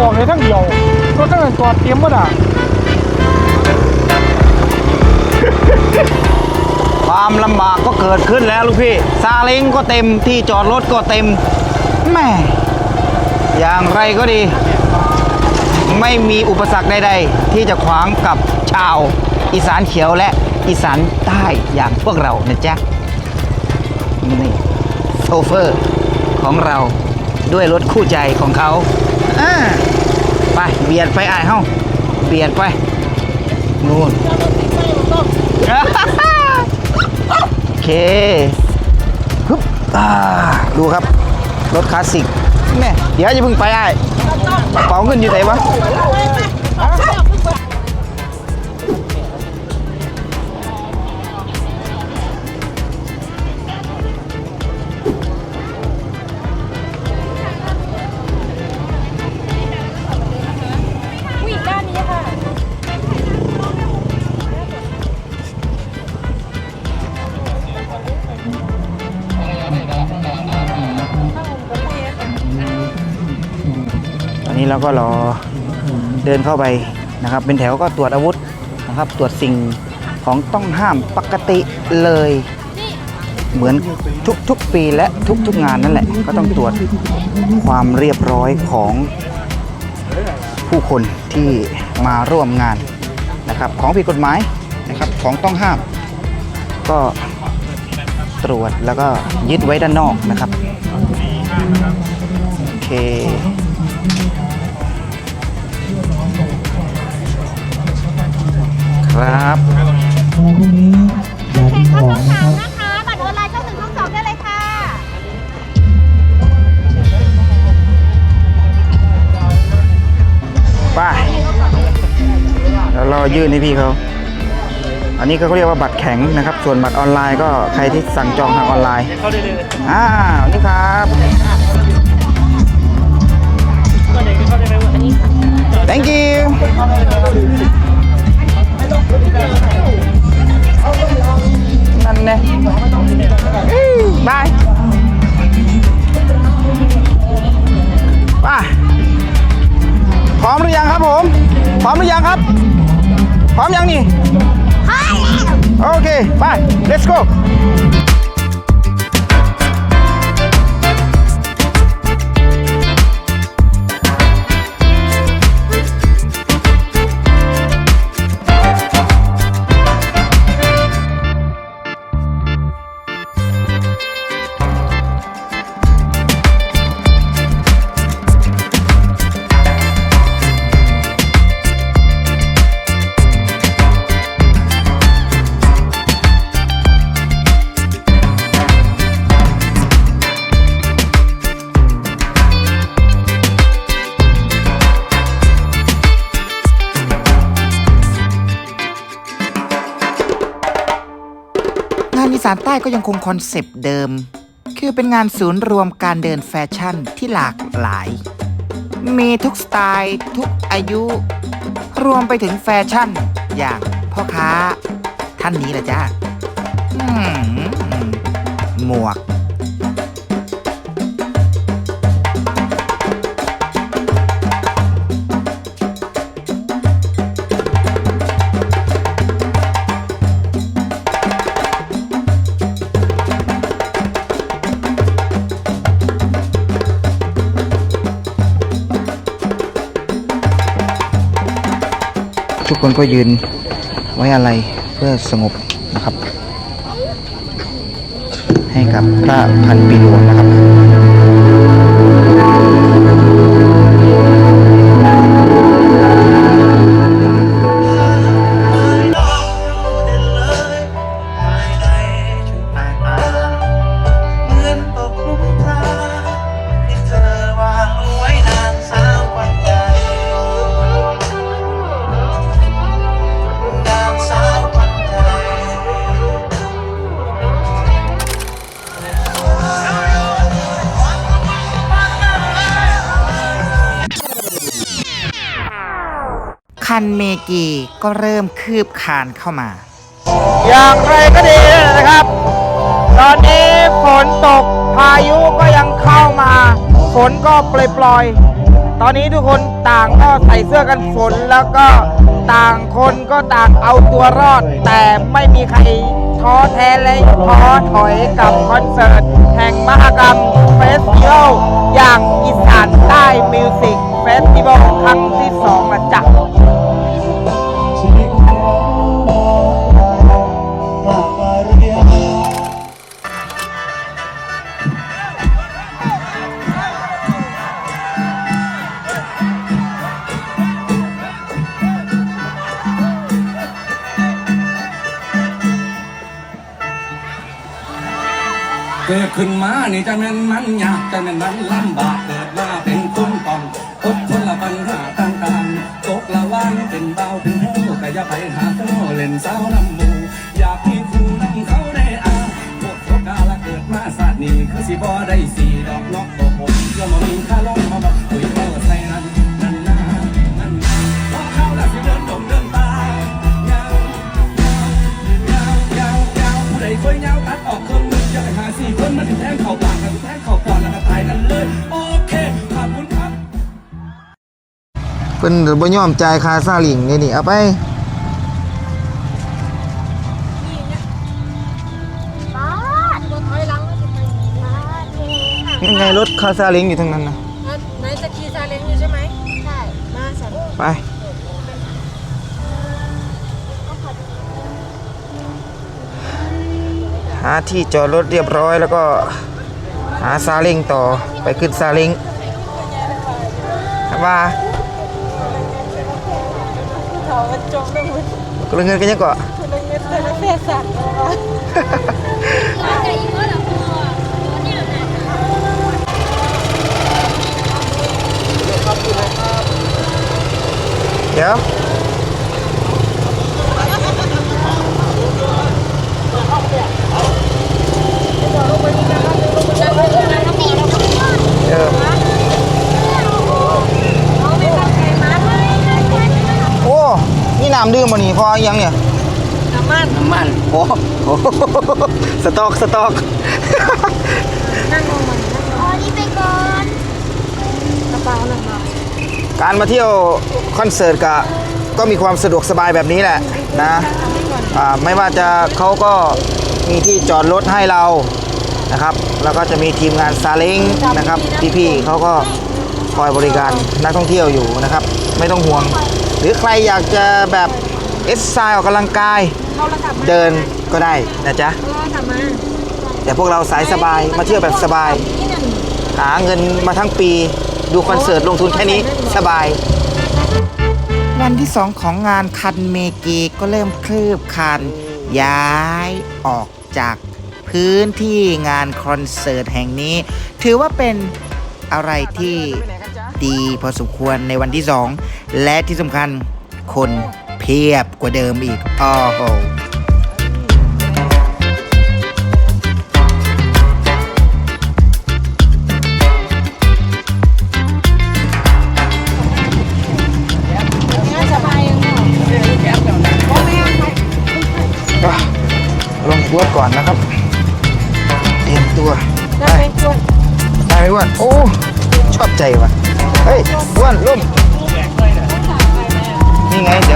ออกเลยทั้งเดียวรถทั้งนั้นจอดเตรียมหมดอะความลำบากก็เกิดขึ้นแล้วลูกพี่ซาเล้งก็เต็มที่จอดรถก็เต็มแม่อย่างไรก็ดี ไม่มีอุปสรรคใดๆ ที่จะขวางกับชาว อีสานเขียวและอีสานใต้อย่างพวกเรานะจ๊ะนี่โซเฟอร์ของเราด้วยรถคู่ใจของเขาอ่า ไปเบียดไปอ่ายเฮ้าเบียดไปนู่นโอเคฮึบอ่าดูครับ รถคลาสสิกแม่เดี๋ยวจะเพิ่งไปไอ้ายกระเป๋าเงินอยู่ไหนวะ นี้เราก็รอเดินเข้าไปนะครับ เป็นแถวก็ตรวจอาวุธนะครับ ตรวจสิ่งของต้องห้ามปกติเลย เหมือนทุกๆปีและทุกๆงานนั่นแหละ ก็ต้องตรวจความเรียบร้อยของผู้คนที่มาร่วมงานนะครับ ของผิดกฎหมายนะครับของต้องห้าม ก็ตรวจแล้วก็ยึดไว้ด้านนอกนะครับโอเค ครับเพลงช่องสามนะคะบัตรออนไลน์ช่องหนึ่งช่องสองได้เลยค่ะไป้าแล้วรายื่นให้พี่เขาอันนี้เขาเรียกว่าบัตรแข็งนะครับ ส่วนบัตรออนไลน์ก็ใครที่สั่งจองทางออนไลน์อ่านี่ครับ thank you นั่นแน่บายไป้าพร้อมหรือยังครับผม พร้อมหรือยังครับ พร้อมยังนี่พร้อมแล้วโอเค ไป let's go านอีสานใต้ก็ยังคงคอนเซปต์เดิม คือเป็นงานศูนย์รวมการเดินแฟชั่นที่หลากหลาย มีทุกสไตล์ ทุกอายุ รวมไปถึงแฟชั่น อย่างพ่อค้า ท่านนี้ละจ้าหมวก คนก็ยืนไว้อะไรเพื่อสงบนะครับ ให้กับพระพันปีหลวงนะครับ คันเมกีก็เริ่มคืบคานเข้ามา อย่างไรก็ดีนะครับ ตอนนี้ฝนตกพายุก็ยังเข้ามา ฝนก็ปล่อยๆตอนนี้ทุกคนต่างก็ใส่เสื้อกันฝนแล้วก็ต่างคนก็ต่างเอาตัวรอด แต่ไม่มีใครท้อแท้และท้อถอยกับคอนเสิร์ต แห่งมหกรรมเฟสติวัลอย่างอีสานใต้มิวสิกเฟสติวัลครั้งที่สองนะจ๊ะ เกิดขึ้นมานี่จะแม่นมันยากจะแม่นมันลำบากเกิดมาเป็นคนต้องอดทนละปัญหาต่างๆตกละวางเป็นเบาเป็นหูแต่อย่าไปหาโูเล่นสาวน้ำหมูอยากมีครูน้ำเขาได้อาพวกพวกกาละเกิดมาศาสตร์นี่คือสิบ่ได้สีดอกนอกตัวผมเพื่อมามีค่า เพิ่นเดี๋ยวบ่ยอมจ่ายค่าซาลิงนี่นี่เอาไปบ้านรถถอยหลังไม่จะไปบ้านเองยังไงรถค่าซาลิงอยู่ทางนั้นนะไหนจะขี่ซาเล้งอยู่ใช่ไหมใช่ มาสันไปหาที่จอดรถเรียบร้อยแล้วก็หาซาเล้งต่อไปขึ้นซาเล้งว่า เขาจมไปหมดก็เลยเงินกันยังก่อคนละเงินแต่ละเศษสัตว์เดี๋ยวเออโอ้ นี่น้ำดื่มมานี่ พอยังเนี่ย น้ำมันน้ำมันโอ้โหสต็อกสต็อกนั่งลงมันอ๋อนี่ไปก่อนกระเป๋าหนึ่งการมาเที่ยวคอนเสิร์ตกะก็มีความสะดวกสบายแบบนี้แหละนะอ่าไม่ว่าจะเขาก็มีที่จอดรถให้เรานะครับ แล้วก็จะมีทีมงานซาเล้งนะครับพี่ๆเขาก็คอยบริการนักท่องเที่ยวอยู่นะครับ ไม่ต้องห่วง หรือใครอยากจะแบบ เอ็กซ์ไซส์ออกกำลังกายเขาละกลับมาเดินก็ได้นะจ๊ะเขาละกลับมาแต่พวกเราสายสบายมาเที่ยวแบบสบายหาเงินมาทั้งปี ดูคอนเสิร์ตลงทุนแค่นี้สบาย วันที่สองของงานคันเมเกก็เริ่มคลืบคลานย้ายออกจากพื้นที่งานคอนเสิร์ตแห่งนี้ ถือว่าเป็นอะไรที่ดีพอสมควรในวันที่สองและที่สำคัญคน เพียบกว่าเดิมอีกอ้อโห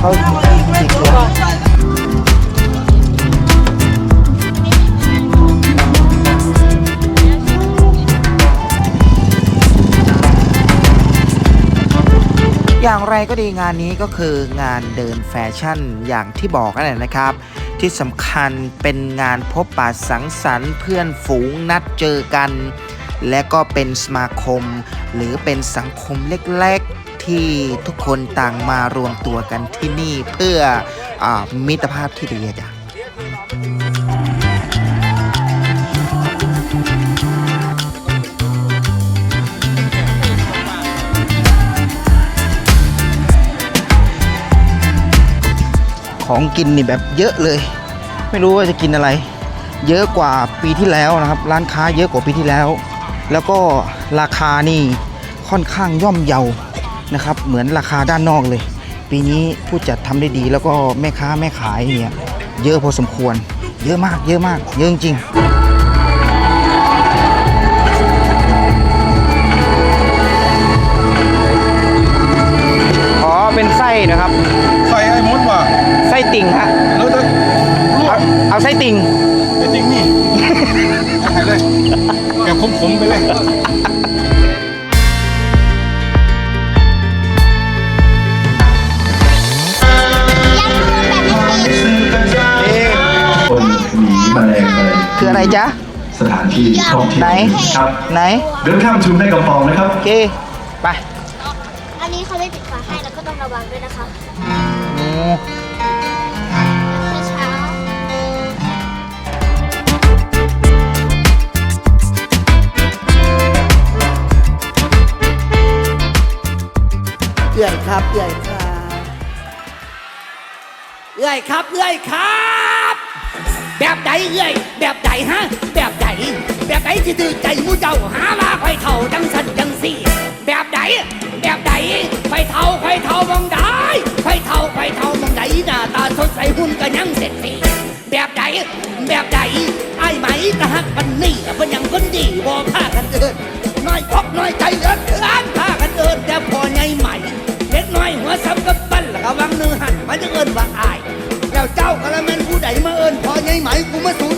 เขาจีบตัวอย่างไรก็ดีงานนี้ก็คืองานเดินแฟชั่นอย่างที่บอกนั่นแหละนะครับ ที่สำคัญเป็นงานพบปะสังสรรค์เพื่อนฝูงนัดเจอกัน และก็เป็นสมาคม หรือเป็นสังคมเล็ก ที่ทุกคนต่างมารวมตัวกันที่นี่เพื่ออมิตรภาพที่ดีจ้ะของกินนี่แบบเยอะเลย ไม่รู้ว่าจะกินอะไร เยอะกว่าปีที่แล้วนะครับ ร้านค้าเยอะกว่าปีที่แล้ว แล้วก็ราคานี่ค่อนข้างย่อมเยา นะครับ เหมือนราคาด้านนอกเลย ปีนี้ผู้จัดทำได้ดี แล้วก็แม่ค้าแม่ขายเนี่ยเยอะพอสมควร เยอะมากเยอะมากเยอะจริงขอเป็นไส้นะครับ สถานที่ท่องเที่ยวไหน ครับไหน เดินข้ามชุมแม่กำปองนะครับโอเค ไปอันนี้เขาไม่ปิดฝาให้แล้วก็ต้องระวังด้วยนะคะอืมไม่เช้าเอื่อยครับเอื่อยครับเอื่อยครับเอื่อยครับ แบบใดเอื่อย แบบใดฮะ แบบใดแเจ้าหาว่าไฟเท่าจังสันจังสี่ แบบใดแบบใดไฟเท่าไฟเท่ามองได้ไฟเท่าไฟเท่ามองใดหน้าตาสดใสหุ่นก็ยังเสร็จสีแบบใดแบบใดไอ้ไหมกะฮักปันนี่เป็นย่างคนดีบ่พากันเดินน้อยพกน้อยใจเดินเดินพากันเดินแต่พอไงใหม่เด็กน้อยหัวซ้ำกับปั้นแล้วก็วางหนึ่งหันมันจะเอินว่าอาย แล้วเจ้าก็ละแม่นผู้ใดมาเอินพอไงไหม่กูมาศูน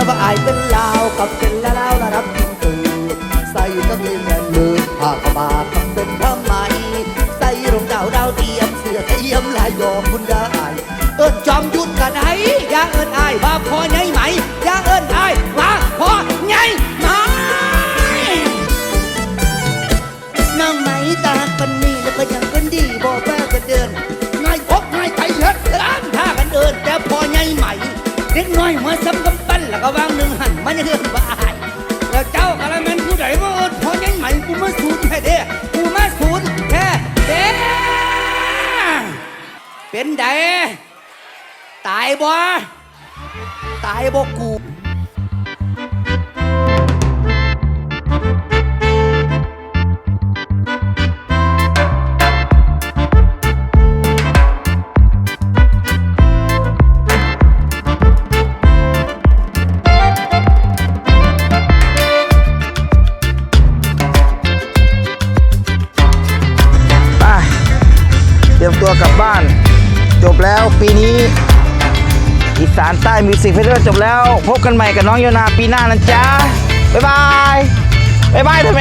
แล้วว่าอายเป็นลาวกับเป็นละลาวระดับกินตือใส่ก็มีเงินมือผ้ากระบาทำเป็นทำไม ใส่รองเท้าดาวเทียมเสื้อเทียมลายยอมคุณได้เอิ้นจอมยุทธกันไดอย่าเอิ้นอายว่าพอไงไหมย่าเอิ้นอายว่าพอไงไหมน้ำไหมตากันนี่แล้วก็ยังกันดีบอกแม่กันเดินง่ายอกง่ายใจเฮ็ดร้านท่ากันเดินแต่พอไงไหมเด็กน้อยหัวซ้ำกำปั้น แล้วก็วางหนึ่งหันมันจะเดินบ่าอายแล้วเจ้ากะละแม่นผู้ใดมาเอิ้นพอยังไหมกูมาสูนแค่เด้กูมาสูนแค่เด้เป็นไดตายบ่ตายบ่กู มิวสิกเฟสติวัจบแล้ว พบกันใหม่กับน้องโยนาปีหน้านะจ๊ะ บ๊ายบาย บ๊ายบายทำไม